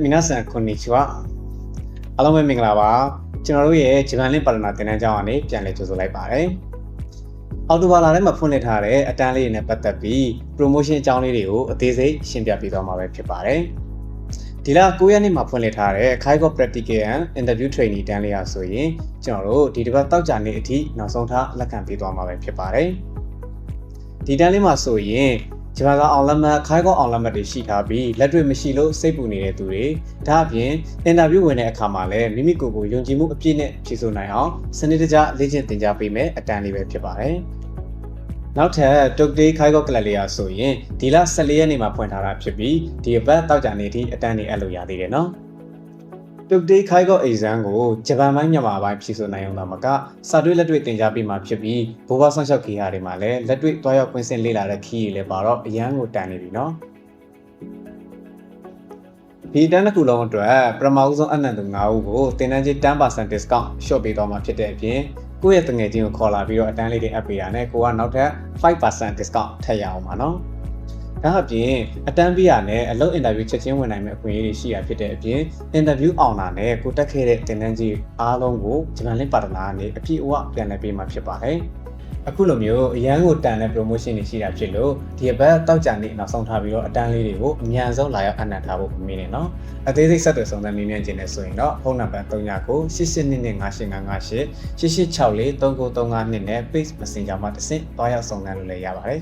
皆さんこんにちはအားလုံးပဲမင်္ဂလာပါကျွန်တော်တို့ရဲ့ဂျပန်လင့်ပါတနာသင်တန်းကျောင်းကနေပြန်လည်ကြိုဆိုလိုက်ပါတယ်အော်တိုဘာလာထဲမှာဖွင့်လှစ်ထားတဲ့အတန်းလေးတွေနဲ့ပတ်သက်ပြီး promotion အကြောင်းလေးတွေကိုအသေးစိတ်ရှင်းပြပေးသွားမှာပဲဖြစ်ပါတယ်ဒီလ9ရက်နေ့မှာဖွင့်လှစ်ထားတဲ့ Kaigo Practical and Interview Training တန်းလေးအားဆိုရင်ကျွန်တော်တို့ဒီတစ်ပတ်တောက်ကြနေ့အထိနောက်ဆုံးထားလက်ခံပေးသွားမှာပဲဖြစ်ပါတယ်ဒီတန်းလေးမှာဆိုရင် ဂျပန်ကအောင်လက်မှတ်ခိုင်းကောအောင်လက်မှတ်တွေရှိထားပြီးလက်တွေ့မရှိလို့စိတ်ပူနေတဲ့သူတွေဒါအပြင်အင်တာဗျူးဝင်တဲ့အခါမှာလည်းမိမိကိုယ်ကိုယုံကြည်မှုအပြည့်နဲ့ဖြေဆိုနိုင်အောင်စနစ်တကျလေ့ကျင့်သင်ကြားပေးမယ်အတန်းလေးပဲဖြစ်ပါတယ်။နောက်ထပ်တုတ်တေးခိုင်းကောကလပ်လေးအားဆိုရင်ဒီလ14ရက်နေ့မှာဖွင့်ထားတာဖြစ်ပြီးဒီအပတ်တောက်ကြနေထိအတန်းနေအပ်လို့ရသေးတယ်နော်။ တုတ်တေးခိုင်းကော exam ကိုဂျပန်ပိုင်းမြန်မာပိုင်းဖြေဆိုနိုင်အောင်သာမကစာတွေ့လက်တွေ့သင်ကြားပေးမှာဖြစ်ပြီးဘိုးဘဆောင်းလျှောက်ခီးဟာတွေမှာလည်းလက်တွေ့တွားရောက်ကွင်းစင်လေ့လာတဲ့ခီးတွေလည်းပါတော့အရန်ကိုတန်နေပြီနော်ဒီတန်းတစ်ခုလုံးအတွက်ပထမဦးဆုံးအနံ့သူ9ဦးကိုတင်တန်းကြီး10% discount ရှော့ပေးသွားမှာဖြစ်တဲ့အပြင်ကိုယ့်ရဲ့တငယ်ချင်းကိုခေါ်လာပြီးတော့အတန်းလေးတွေအပ်ပေးရနဲ့ကိုကနောက်ထပ်5% discount ထပ်ရအောင်ပါနော် ဒါအပြင်အတန်းပြရနဲ့အလုပ်အင်တာဗျူးချက်ချင်းဝင်နိုင်မယ့်အခွင့်အရေးတွေရှိရဖြစ်တဲ့အပြင်အင်တာဗျူးအောင်တာနဲ့ကိုတက်ခဲ့တဲ့တင်တန်းကြီးအားလုံးကိုဂျပန်လင့်ပါတနာကနေအပြည့်အဝပြန်လည်ပေးမှာဖြစ်ပါတယ်အခုလိုမျိုးအရန်ကိုတန်တဲ့ promotion တွေရှိတာဖြစ်လို့ဒီဘက်တောက်ကြနေနောက်ဆုံးထားပြီးတော့အတန်းလေးတွေကိုအမြန်ဆုံးလာရောက်အနံ့ထားဖို့မင်းနေနော်အသေးစိတ်ဆက်သွယ်ဆောင်တဲ့နည်းနဲ့ကျင်နေဆိုရင်တော့ဖုန်းနံပါတ်39ကို882258 88643935နဲ့ Page Messenger မှာတစ်ဆင့်တွားရောက်ဆောင်တဲ့လို့လည်းရပါတယ်